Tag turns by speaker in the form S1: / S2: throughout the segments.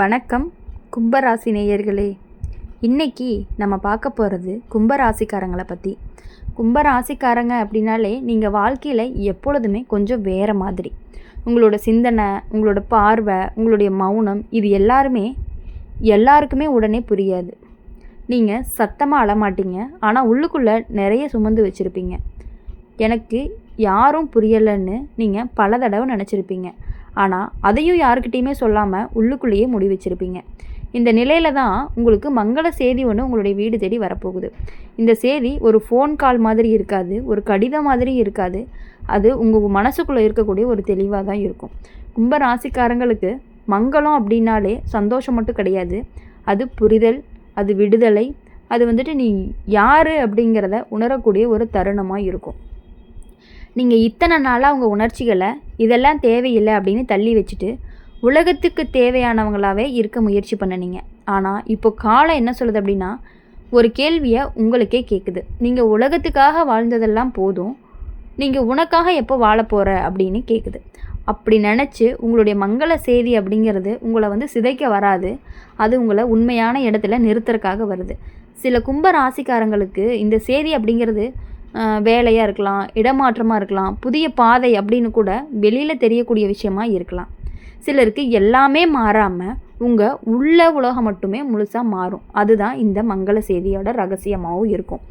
S1: வணக்கம் கும்பராசி நேயர்களே. இன்னைக்கு நம்ம பார்க்க போகிறது கும்பராசிக்காரங்களை பற்றி கும்பராசிக்காரங்க அப்படின்னாலே நீங்கள் வாழ்க்கையில் எப்பொழுதுமே கொஞ்சம் வேறு மாதிரி. உங்களோட சிந்தனை உங்களோட பார்வை உங்களுடைய மௌனம் இது எல்லாருமே எல்லாருக்குமே உடனே புரியாது. நீங்கள் சத்தமாக அழமாட்டீங்க ஆனால் உள்ளுக்குள்ளே நிறைய சுமந்து வச்சுருப்பீங்க. எனக்கு யாரும் புரியலைன்னு நீங்கள் பல தடவை நினச்சிருப்பீங்க. ஆனால் அதையும் யாருக்கிட்டேயுமே சொல்லாமல் உள்ளுக்குள்ளேயே முடி வச்சுருப்பீங்க. இந்த நிலையில தான் உங்களுக்கு மங்கள செய்தி ஒன்று உங்களுடைய வீடு தேடி வரப்போகுது. இந்த செய்தி ஒரு ஃபோன் கால் மாதிரி இருக்காது ஒரு கடிதம் மாதிரி இருக்காது. அது உங்கள் மனசுக்குள்ளே இருக்கக்கூடிய ஒரு தெளிவாக தான் இருக்கும். கும்ப ராசிக்காரங்களுக்கு மங்களம் அப்படின்னாலே சந்தோஷம் மட்டும் கிடையாது. அது புரிதல் அது விடுதலை அது வந்துட்டு நீ யார் அப்படிங்கிறத உணரக்கூடிய ஒரு தருணமாக இருக்கும். நீங்கள் இத்தனை நாளாக உங்கள் உணர்ச்சிகளை இதெல்லாம் தேவையில்லை அப்படின்னு தள்ளி வச்சுட்டு உலகத்துக்கு தேவையானவங்களாவே இருக்க முயற்சி பண்ணினீங்க. ஆனால் இப்போ காலம் என்ன சொல்லுது அப்படின்னா ஒரு கேள்வியை உங்களுக்கே கேட்குது நீங்கள் உலகத்துக்காக வாழ்ந்ததெல்லாம் போதும். நீங்கள் உனக்காக எப்போ வாழ போகிற அப்படின்னு கேட்குது அப்படி நினச்சி உங்களுடைய மங்கள செய்தி அப்படிங்கிறது உங்களை வந்து சிதைக்க வராது. அது உங்களை உண்மையான இடத்துல நிறுத்துறதுக்காக வருது. சில கும்ப ராசிக்காரங்களுக்கு இந்த செய்தி அப்படிங்கிறது வேலையாக இருக்கலாம் இடமாற்றமாக இருக்கலாம் புதிய பாதை அப்படின்னு கூட வெளியில் தெரியக்கூடிய விஷயமா இருக்கலாம். சிலருக்கு எல்லாமே மாறாமல் உங்கள் உள்ள உலகம் மட்டுமே முழுசாக மாறும். அதுதான் இந்த மங்கள செய்தியோட ரகசியமாகவும் இருக்கும்.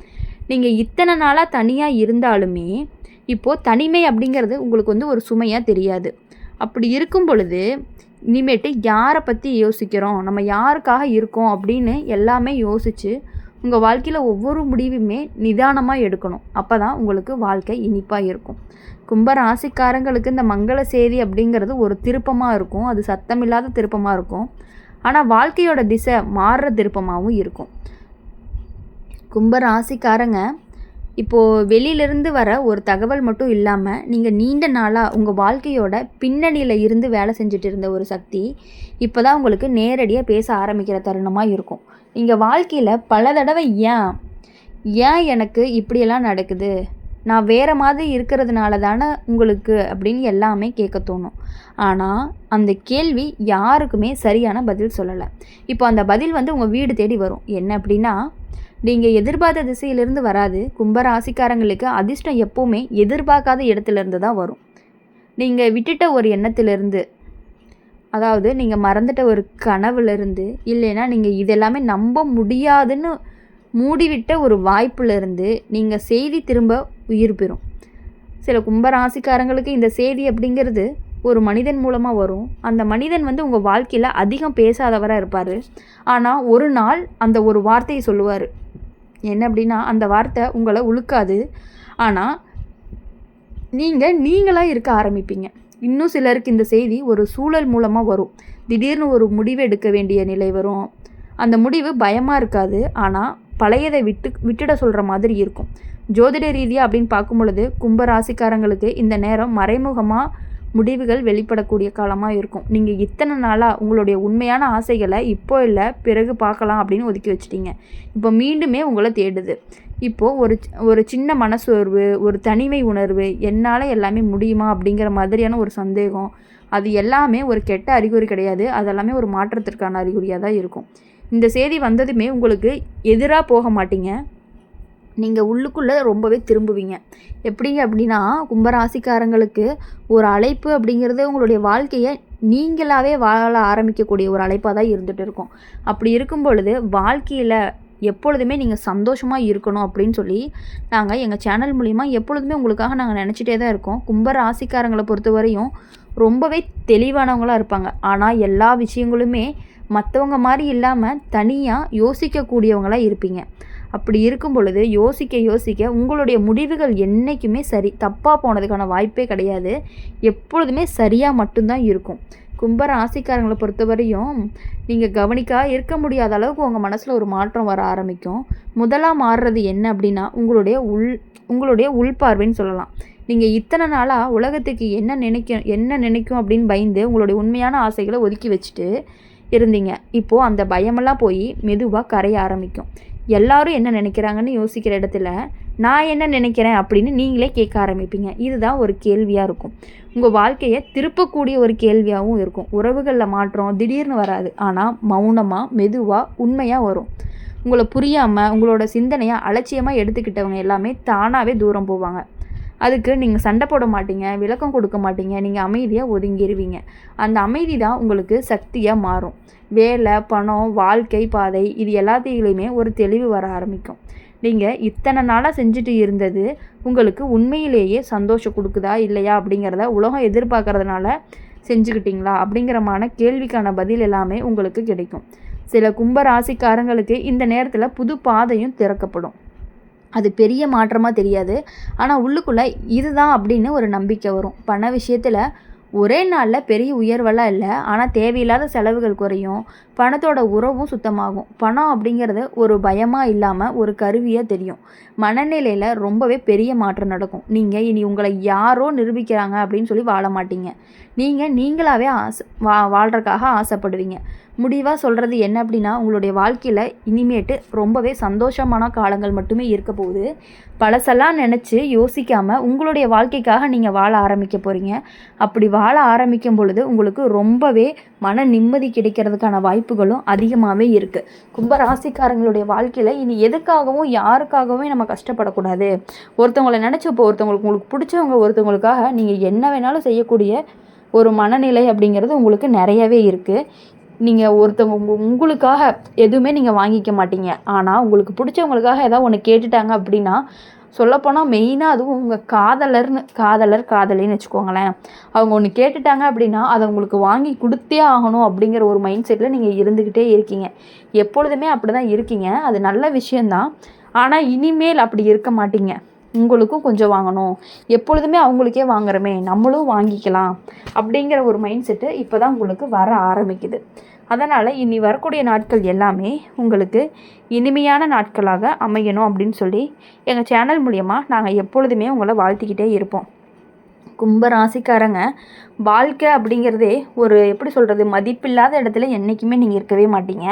S1: நீங்கள் இத்தனை நாளாக தனியாக இருந்தாலுமே இப்போது தனிமை அப்படிங்கிறது உங்களுக்கு வந்து ஒரு சுமையாக தெரியாது. அப்படி இருக்கும் பொழுது இனிமேட்டு யாரை பற்றி யோசிக்கிறோம்? நம்ம யாருக்காக இருக்கோம் அப்படின்னு எல்லாமே யோசித்து உங்கள் வாழ்க்கையில் ஒவ்வொரு முடிவுமே நிதானமாக எடுக்கணும். அப்போ தான் உங்களுக்கு வாழ்க்கை இனிப்பாக இருக்கும். கும்ப ராசிக்காரங்களுக்கு இந்த மங்கள செய்தி அப்படிங்கிறது ஒரு திருப்பமாக இருக்கும். அது சத்தமில்லாத திருப்பமாக இருக்கும். ஆனால் வாழ்க்கையோட திசை மாறுற திருப்பமாகவும் இருக்கும். கும்ப ராசிக்காரங்க இப்போது வெளியிலேருந்து வர ஒரு தகவல் மட்டும் இல்லாமல் நீங்கள் நீண்ட நாளாக உங்கள் வாழ்க்கையோட பின்னணியில் இருந்து வேலை செஞ்சுட்டு இருந்த ஒரு சக்தி இப்போ தான் உங்களுக்கு நேரடியாக பேச ஆரம்பிக்கிற தருணமாக இருக்கும். இங்கே வாழ்க்கையில் பல தடவை ஏன்? ஏன் எனக்கு இப்படியெல்லாம் நடக்குது? நான் வேறு மாதிரி இருக்கிறதுனால தானே உங்களுக்கு அப்படின்னு எல்லாமே கேட்க தோணும். ஆனால் அந்த கேள்வி யாருக்குமே சரியான பதில் சொல்லலை. இப்போ அந்த பதில் வந்து உங்கள் வீடு தேடி வரும். என்ன அப்படின்னா நீங்கள் எதிர்பார்த்த திசையிலிருந்து வராது. கும்பராசிக்காரங்களுக்கு அதிர்ஷ்டம் எப்போவுமே எதிர்பார்க்காத இடத்துலேருந்து தான் வரும். நீங்கள் விட்டுட்ட ஒரு எண்ணத்திலிருந்து அதாவது நீங்கள் மறந்துட்ட ஒரு கனவுலேருந்து இல்லைன்னா நீங்கள் இதெல்லாமே நம்ப முடியாதுன்னு மூடிவிட்ட ஒரு வாய்ப்புலேருந்து நீங்கள் செய்தி திரும்ப உயிர் பெறும். சில கும்பராசிக்காரங்களுக்கு இந்த செய்தி அப்படிங்கிறது ஒரு மனிதன் மூலமாக வரும். அந்த மனிதன் வந்து உங்கள் வாழ்க்கையில் அதிகம் பேசாதவராக இருப்பார். ஆனால் ஒரு நாள் அந்த ஒரு வார்த்தையை சொல்லுவார். என்ன அப்படின்னா அந்த வார்த்தை உங்களை உழுக்காது. ஆனால் நீங்கள் நீங்களாக இருக்க ஆரம்பிப்பீங்க. இன்னும் சிலருக்கு இந்த செய்தி ஒரு சூழல் மூலமாக வரும். திடீர்னு ஒரு முடிவு எடுக்க வேண்டிய நிலை வரும். அந்த முடிவு பயமாக இருக்காது. ஆனால் பழையதை விட்டு விட்டுட சொல்கிற மாதிரி இருக்கும். ஜோதிட ரீதியாக அப்படின்னு பார்க்கும் பொழுது கும்ப ராசிக்காரங்களுக்கு இந்த நேரம் மறைமுகமாக முடிவுகள் வெளிப்படக்கூடிய காலமாக இருக்கும். நீங்கள் இத்தனை நாளாக உங்களுடைய உண்மையான ஆசைகளை இப்போ இல்லை பிறகு பார்க்கலாம் அப்படின்னு ஒதுக்கி வச்சிட்டீங்க. இப்போ மீண்டுமே உங்களை தேடுது. இப்போது ஒரு ஒரு சின்ன மனசோர்வு ஒரு தனிமை உணர்வு என்னால் எல்லாமே முடியுமா அப்படிங்கிற மாதிரியான ஒரு சந்தேகம் அது எல்லாமே ஒரு கெட்ட அறிகுறி கிடையாது. அதெல்லாமே ஒரு மாற்றத்திற்கான அறிகுறியாக தான் இருக்கும். இந்த செய்தி வந்ததுமே உங்களுக்கு எதிராக போக மாட்டீங்க. நீங்கள் உள்ளுக்குள்ளே ரொம்பவே திரும்புவீங்க. எப்படிங்க அப்படின்னா கும்பராசிக்காரங்களுக்கு ஒரு அழைப்பு அப்படிங்கிறது உங்களுடைய வாழ்க்கையை நீங்களாகவே வாழ ஆரம்பிக்கக்கூடிய ஒரு அழைப்பாக தான் இருந்துகிட்டு இருக்கும். அப்படி இருக்கும் பொழுது வாழ்க்கையில் எப்பொழுதுமே நீங்கள் சந்தோஷமாக இருக்கணும் அப்படின்னு சொல்லி நாங்கள் எங்கள் சேனல் மூலிமா எப்பொழுதுமே உங்களுக்காக நாங்கள் நினச்சிட்டே தான் இருக்கோம். கும்ப ராசிக்காரங்களை பொறுத்த வரையும் ரொம்பவே தெளிவானவங்களாக இருப்பாங்க. ஆனால் எல்லா விஷயங்களுமே மற்றவங்க மாதிரி இல்லாமல் தனியாக யோசிக்கக்கூடியவங்களாக இருப்பீங்க. அப்படி இருக்கும் பொழுது யோசிக்க யோசிக்க உங்களுடைய முடிவுகள் என்றைக்குமே சரி தப்பாக போனதுக்கான வாய்ப்பே கிடையாது. எப்பொழுதுமே சரியாக மட்டும்தான் இருக்கும். கும்ப ராசிக்காரங்களை பொறுத்தவரையும் நீங்கள் கவனிக்கா இருக்க முடியாத அளவுக்கு உங்கள் மனசில் ஒரு மாற்றம் வர ஆரம்பிக்கும். முதலாக மாறுறது என்ன அப்படின்னா உங்களுடைய உள் உங்களுடைய உள்பார்வைன்னு சொல்லலாம். நீங்கள் இத்தனை நாளாக உலகத்துக்கு என்ன நினைக்கும் என்ன நினைக்கும் அப்படின்னு பயந்து உங்களுடைய உண்மையான ஆசைகளை ஒதுக்கி வச்சுட்டு இருந்தீங்க. இப்போது அந்த பயமெல்லாம் போய் மெதுவாக கரைய ஆரம்பிக்கும். எல்லாரும் என்ன நினைக்கிறாங்கன்னு யோசிக்கிற இடத்துல நான் என்ன நினைக்கிறேன் அப்படின்னு நீங்களே கேட்க ஆரம்பிப்பீங்க. இதுதான் ஒரு கேள்வியாக இருக்கும். உங்கள் வாழ்க்கையை திருப்பக்கூடிய ஒரு கேள்வியாகவும் இருக்கும். உறவுகளில் மாற்றம் திடீர்னு வராது. ஆனால் மௌனமாக மெதுவாக உண்மையாக வரும். உங்களை புரியாமல் உங்களோட சிந்தனையை அலட்சியமாக எடுத்துக்கிட்டவங்க எல்லாமே தானாகவே தூரம் போவாங்க. அதுக்கு நீங்கள் சண்டை போட மாட்டீங்க விளக்கம் கொடுக்க மாட்டீங்க நீங்கள் அமைதியாக ஒதுங்கிடுவீங்க அந்த அமைதி தான் உங்களுக்கு சக்தியாக மாறும். வேலை பணம் வாழ்க்கை பாதை இது எல்லாத்தையுமே ஒரு தெளிவு வர ஆரம்பிக்கும். நீங்கள் இத்தனை நாளாக செஞ்சுட்டு இருந்தது உங்களுக்கு உண்மையிலேயே சந்தோஷம் கொடுக்குதா இல்லையா? அப்படிங்கிறத உலகம் எதிர்பார்க்கறதுனால செஞ்சுக்கிட்டீங்களா? அப்படிங்கிறமான கேள்விக்கான பதில் எல்லாமே உங்களுக்கு கிடைக்கும். சில கும்ப ராசிக்காரங்களுக்கு இந்த நேரத்தில் புது பாதையும் திறக்கப்படும். அது பெரிய மாற்றமாக தெரியாது. ஆனால் உள்ளுக்குள்ளே இதுதான் அப்படின்னு ஒரு நம்பிக்கை வரும். பண விஷயத்தில் ஒரே நாளில் பெரிய உயர்வெல்லாம் இல்லை. ஆனால் தேவையில்லாத செலவுகள் குறையும். பணத்தோட உறவும் சுத்தமாகும். பணம் அப்படிங்கிறது ஒரு பயமாக இல்லாமல் ஒரு கருவியாக தெரியும். மனநிலையில் ரொம்பவே பெரிய மாற்றம் நடக்கும். நீங்கள் இனி உங்களை யாரோ நிரூபிக்கிறாங்க அப்படின்னு சொல்லி வாழ மாட்டீங்க. நீங்கள் நீங்களாகவே ஆசை வா வாழ்கிறக்காக ஆசைப்படுவீங்க. முடிவாக சொல்கிறது என்ன அப்படின்னா உங்களுடைய வாழ்க்கையில் இனிமேட்டு ரொம்பவே சந்தோஷமான காலங்கள் மட்டுமே இருக்க போகுது. பழசெல்லாம் நினச்சி யோசிக்காமல் உங்களுடைய வாழ்க்கைக்காக நீங்கள் வாழ ஆரம்பிக்க போகிறீங்க அப்படி வாழ ஆரம்பிக்கும் பொழுது உங்களுக்கு ரொம்பவே மன நிம்மதி கிடைக்கிறதுக்கான வாய்ப்புகளும் அதிகமாகவே இருக்குது கும்பராசிக்காரங்களுடைய வாழ்க்கையில் இனி எதுக்காகவும் யாருக்காகவும் நம்ம கஷ்டப்படக்கூடாது. ஒருத்தவங்களை நினச்சப்போ ஒருத்தவங்களுக்கு உங்களுக்கு பிடிச்சவங்க ஒருத்தவங்களுக்காக நீங்கள் என்ன வேணாலும் செய்யக்கூடிய ஒரு மனநிலை அப்படிங்கிறது உங்களுக்கு நிறையவே இருக்குது நீங்கள் ஒருத்தவங்க உங்க உங்களுக்காக எதுவுமே நீங்கள் வாங்கிக்க மாட்டீங்க. ஆனால் உங்களுக்கு பிடிச்சவங்களுக்காக ஏதாவது ஒன்று கேட்டுட்டாங்க அப்படின்னா சொல்லப்போனால் மெயினாக அதுவும் உங்கள் காதலர்னு காதலர் காதலின்னு வச்சுக்கோங்களேன். அவங்க ஒன்று கேட்டுட்டாங்க அப்படின்னா அதை உங்களுக்கு வாங்கி கொடுத்தே ஆகணும் அப்படிங்கிற ஒரு மைண்ட் செட்டில் நீங்கள் இருந்துக்கிட்டே இருக்கீங்க. எப்பொழுதுமே அப்படி தான் இருக்கீங்க. அது நல்ல விஷயந்தான் ஆனால் இனிமேல் அப்படி இருக்க மாட்டீங்க. உங்களுக்கும் கொஞ்சம் வாங்கணும். எப்பொழுதுமே அவங்களுக்கே வாங்குறமே நம்மளும் வாங்கிக்கலாம் அப்படிங்கிற ஒரு மைண்ட் செட்டு இப்போ தான் உங்களுக்கு வர ஆரம்பிக்குது. அதனால் இனி வரக்கூடிய நாட்கள் எல்லாமே உங்களுக்கு இனிமையான நாட்களாக அமையணும் அப்படின்னு சொல்லி எங்கள் சேனல் மூலியமாக நாங்கள் எப்பொழுதுமே உங்களை வாழ்த்திக்கிட்டே இருப்போம். கும்ப ராசிக்காரங்க வாழ்க்கை அப்படிங்கிறதே ஒரு எப்படி சொல்கிறது மதிப்பில்லாத இடத்துல என்றைக்குமே நீங்கள் இருக்கவே மாட்டீங்க.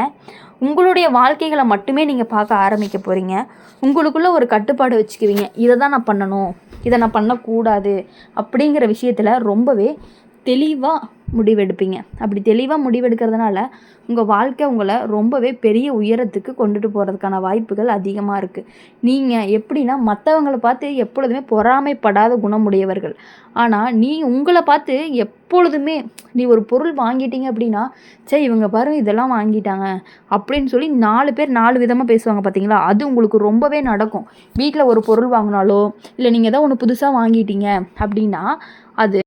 S1: உங்களுடைய வாழ்க்கைகளை மட்டுமே நீங்கள் பார்க்க ஆரம்பிக்க போகிறீங்க உங்களுக்குள்ளே ஒரு கட்டுப்பாடு வச்சுக்குவீங்க. இதை தான் நான் பண்ணணும் இதை நான் பண்ணக்கூடாது அப்படிங்கிற விஷயத்தில் ரொம்பவே தெளிவாக முடிவெடுப்பீங்க. அப்படி தெளிவாக முடிவெடுக்கிறதுனால உங்கள் வாழ்க்கை உங்களை ரொம்பவே பெரிய உயரத்துக்கு கொண்டுட்டு போகிறதுக்கான வாய்ப்புகள் அதிகமாக இருக்குது நீங்கள் எப்படின்னா மற்றவங்கள பார்த்து எப்பொழுதுமே பொறாமைப்படாத குணமுடையவர்கள். ஆனால் நீ உங்களை பார்த்து எப்பொழுதுமே நீ ஒரு பொருள் வாங்கிட்டீங்க அப்படின்னா சரி இவங்க பாருங்க இதெல்லாம் வாங்கிட்டாங்க அப்படின்னு சொல்லி நாலு பேர் நாலு விதமாக பேசுவாங்க பார்த்தீங்களா அது உங்களுக்கு ரொம்பவே நடக்கும். வீட்டில் ஒரு பொருள் வாங்கினாலோ இல்லை நீங்கள் ஏதோ ஒன்று புதுசாக வாங்கிட்டீங்க அப்படின்னா அது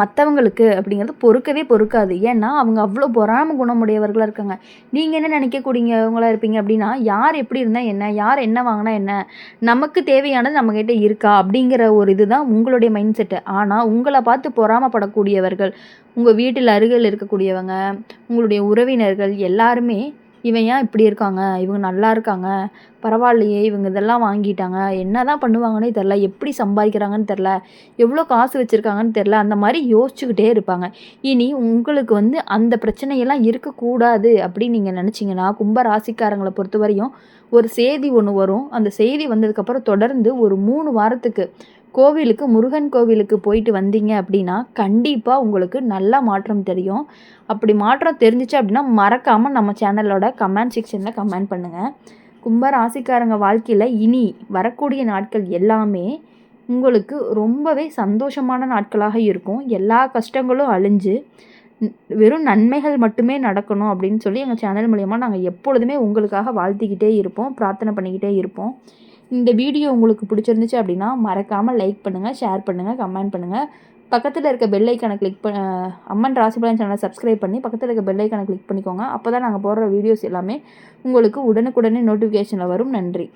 S1: மற்றவங்களுக்கு அப்படிங்கிறது பொறுக்கவே பொறுக்காது. ஏன்னா அவங்க அவ்வளோ பொறாம குணமுடையவர்களாக இருக்காங்க. நீங்கள் என்ன நினைக்கக்கூடியவங்களா இருப்பீங்க அப்படின்னா யார் எப்படி இருந்தால் என்ன? யார் என்ன வாங்கினா என்ன? நமக்கு தேவையானது நம்மக்கிட்ட இருக்கா? அப்படிங்கிற ஒரு இதுதான் உங்களுடைய மைண்ட் செட்டு. ஆனால் உங்களை பார்த்து பொறாமப்படக்கூடியவர்கள் உங்கள் வீட்டில் அருகில் இருக்கக்கூடியவங்க உங்களுடைய உறவினர்கள் எல்லாருமே இவன் ஏன் இப்படி இருக்காங்க? இவங்க நல்லா இருக்காங்க. பரவாயில்லையே இவங்க இதெல்லாம் வாங்கிட்டாங்க. என்ன தான் பண்ணுவாங்கன்னே தெரில எப்படி சம்பாதிக்கிறாங்கன்னு தெரில எவ்வளோ காசு வச்சுருக்காங்கன்னு தெரில அந்த மாதிரி யோசிச்சுக்கிட்டே இருப்பாங்க. இனி உங்களுக்கு வந்து அந்த பிரச்சனையெல்லாம் இருக்கக்கூடாது அப்படின்னு நீங்கள் நினச்சிங்கன்னா கும்ப ராசிக்காரங்களை பொறுத்த வரையும் ஒரு செய்தி ஒன்று வரும். அந்த செய்தி வந்ததுக்கப்புறம் தொடர்ந்து ஒரு மூணு வாரத்துக்கு கோவிலுக்கு முருகன் கோவிலுக்கு போயிட்டு வந்தீங்க அப்படின்னா கண்டிப்பாக உங்களுக்கு நல்ல மாற்றம் தெரியும். அப்படி மாற்றம் தெரிஞ்சிச்சு அப்படின்னா மறக்காமல் நம்ம சேனலோட கமெண்ட் செக்ஷனில் கமெண்ட் பண்ணுங்கள் கும்ப ராசிக்காரங்க வாழ்க்கையில் இனி வரக்கூடிய நாட்கள் எல்லாமே உங்களுக்கு ரொம்பவே சந்தோஷமான நாட்களாக இருக்கும். எல்லா கஷ்டங்களும் அழிஞ்சு வெறும் நன்மைகள் மட்டுமே நடக்கணும் அப்படின்னு சொல்லி எங்கள் சேனல் மூலயமா நாங்கள் எப்பொழுதுமே உங்களுக்காக வாழ்த்திக்கிட்டே இருப்போம் பிரார்த்தனை பண்ணிக்கிட்டே இருப்போம். இந்த வீடியோ உங்களுக்கு பிடிச்சிருந்துச்சு அப்படின்னா மறக்காமல் லைக் பண்ணுங்கள் ஷேர் பண்ணுங்கள் கமெண்ட் பண்ணுங்கள் பக்கத்தில் இருக்க பெல் ஐக்கனை கிளிக் பண்ண அம்மன் ராசிபலன் சேனலை சப்ஸ்கிரைப் பண்ணி பக்கத்தில் இருக்க பெல் ஐக்கனை கிளிக் பண்ணிக்கோங்க. அப்போ தான் நாங்கள் போடுற வீடியோஸ் எல்லாமே உங்களுக்கு உடனுக்குடனே நோட்டிஃபிகேஷனில் வரும். நன்றி.